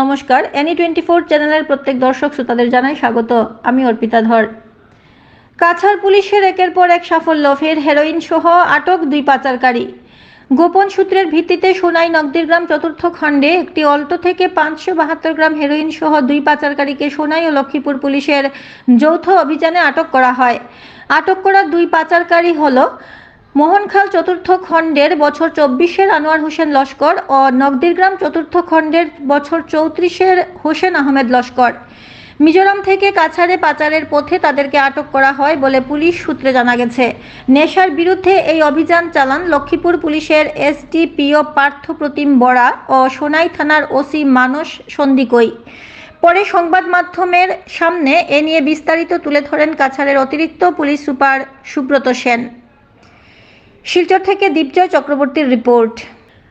নমস্কার any twenty four চ্যানেলের প্রত্যেক দর্শক শ্রোতাদের জানাই স্বাগত। আমি অর্পিতা ধর। কাছাড় পুলিশের একের পর এক সাফল্য, ফের হেরোইন সহ আটক দুই পাচারকারী। গোপন সূত্রের ভিত্তিতে সোনাই নগদিরগ্রাম চতুর্থ খণ্ডে একটি অল্টো থেকে পাঁচশো বাহাত্তর গ্রাম হেরোইন সহ দুই পাচারকারীকে সোনাই ও লক্ষ্মীপুর পুলিশের যৌথ অভিযানে আটক করা হয়। আটক করা দুই পাচারকারী হলো মোহনখাল চতুর্থ খণ্ডের বছর চব্বিশের আনোয়ার হোসেন লস্কর ও নগদিরগ্রাম চতুর্থ খণ্ডের বছর চৌত্রিশের হোসেন আহমেদ লস্কর। মিজোরাম থেকে কাছাড়ে পাচারের পথে তাদেরকে আটক করা হয় বলে পুলিশ সূত্রে জানা গেছে। নেশার বিরুদ্ধে এই অভিযান চালান লক্ষ্মীপুর পুলিশের এসডিপিও পার্থ প্রতিম বড়া ও সোনাই থানার ওসি মানস সন্দিকই। পরে সংবাদ মাধ্যমের সামনে এ নিয়ে বিস্তারিত তুলে ধরেন কাছাড়ের অতিরিক্ত পুলিশ সুপার সুব্রত সেন। শিলচর থেকে দীপজয় চক্রবর্তীর রিপোর্ট।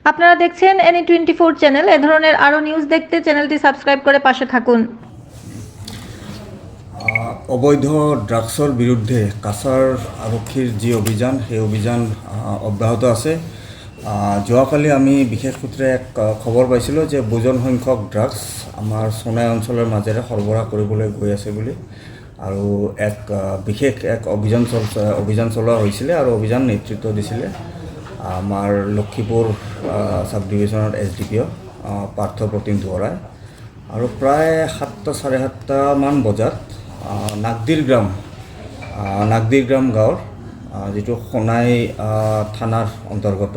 আপনারা দেখছেন এনি টোয়েন্টি ফোর চ্যানেল। এ ধরনের আরও নিউজ দেখতে চ্যানেলটি সাবস্ক্রাইব করে পাশে থাকুন। অবৈধ ড্ৰাগছৰ বিৰুদ্ধে কাছাৰ আৰক্ষীৰ যি অভিযান, সেই অভিযান অব্যাহত আছে। যোৱাকালি আমি বিশেষ সূত্ৰে এক খবৰ পাইছিলোঁ যে বুজন সংখ্যক ড্ৰাগছ আমাৰ সোণাই অঞ্চলৰ মাজেৰে সৰবৰাহ কৰিবলৈ গৈ আছে বুলি। আৰু এক বিশেষ এক অভিযান অভিযান চলোৱা হৈছিলে আৰু অভিযান নেতৃত্ব দিছিলে। আমাৰ Lakhipur sub ডিভিজনৰ S D P O' Partha Pratim দুৱৰাই আৰু প্ৰায় সাতটা, চাৰে সাতটামান বজাত নাগদিৰ গ্ৰাম নাগদিৰ গ্ৰাম গাঁৱৰ যিটো সোণাই থানাৰ অন্তৰ্গত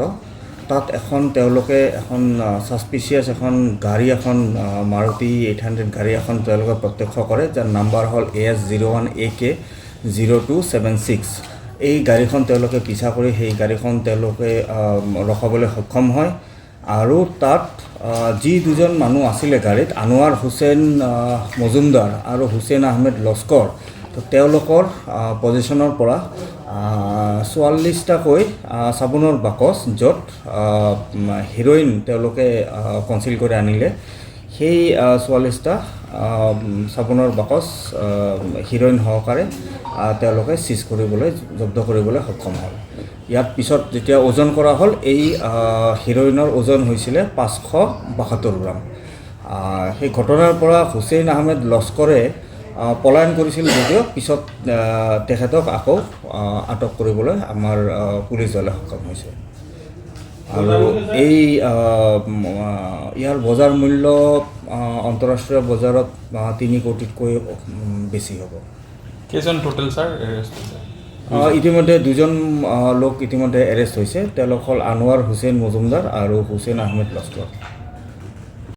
তাত এখন তেওঁলোকে এখন ছাছপিচিয়াছ এখন গাড়ী এখন মাৰুতি এইট হাণ্ড্ৰেড গাড়ী এখন তেওঁলোকে প্ৰত্যক্ষ কৰে, যাৰ নাম্বাৰ হ'ল A S zero' one A K zero' two seven six এই গাড়ীখন তেওঁলোকে পিছা কৰি সেই গাড়ীখন তেওঁলোকে ৰখাবলৈ সক্ষম হয়। আৰু তাত যি দুজন মানুহ আছিলে গাড়ীত, আনোৱাৰ হুছেইন মজুমদাৰ আৰু হুছেইন আহমেদ লস্কৰ তেওঁলোকৰ পজিশ্যনৰ পৰা চৌৱাল্লিছটাকৈ চাবোনৰ বাকচ য'ত হিৰ'ইন তেওঁলোকে কনচিল কৰি আনিলে। সেই চৌৱাল্লিছটা চাবোনৰ বাকচ হিৰ'ইন সহকাৰে তেওঁলোকে চিজ কৰিবলৈ, জব্দ কৰিবলৈ সক্ষম হ'ল। ইয়াত পিছত যেতিয়া ওজন কৰা হ'ল, এই হিৰ'ইনৰ ওজন হৈছিলে পাঁচশো বাসত্তৰ গ্ৰাম। সেই ঘটনাৰ পৰা হুছেইন আহমেদ লস্কৰে পলায়ন কৰিছিল যদিও পিছত তেখেতক আকৌ আটক কৰিবলৈ আমাৰ পুলিচ দলে সক্ষম হৈছে। আৰু এই ইয়াৰ বজাৰ মূল্য আন্তঃৰাষ্ট্ৰীয় বজাৰত তিনি কোটিতকৈ বেছি হ'ব। কেইজন টোটেল ছাৰ ইতিমধ্যে দুজন লোক ইতিমধ্যে এৰেষ্ট হৈছে। তেওঁলোক হ'ল আনোৱাৰ হুছেইন মজুমদাৰ আৰু হুছেইন আহমেদ লস্কৰ।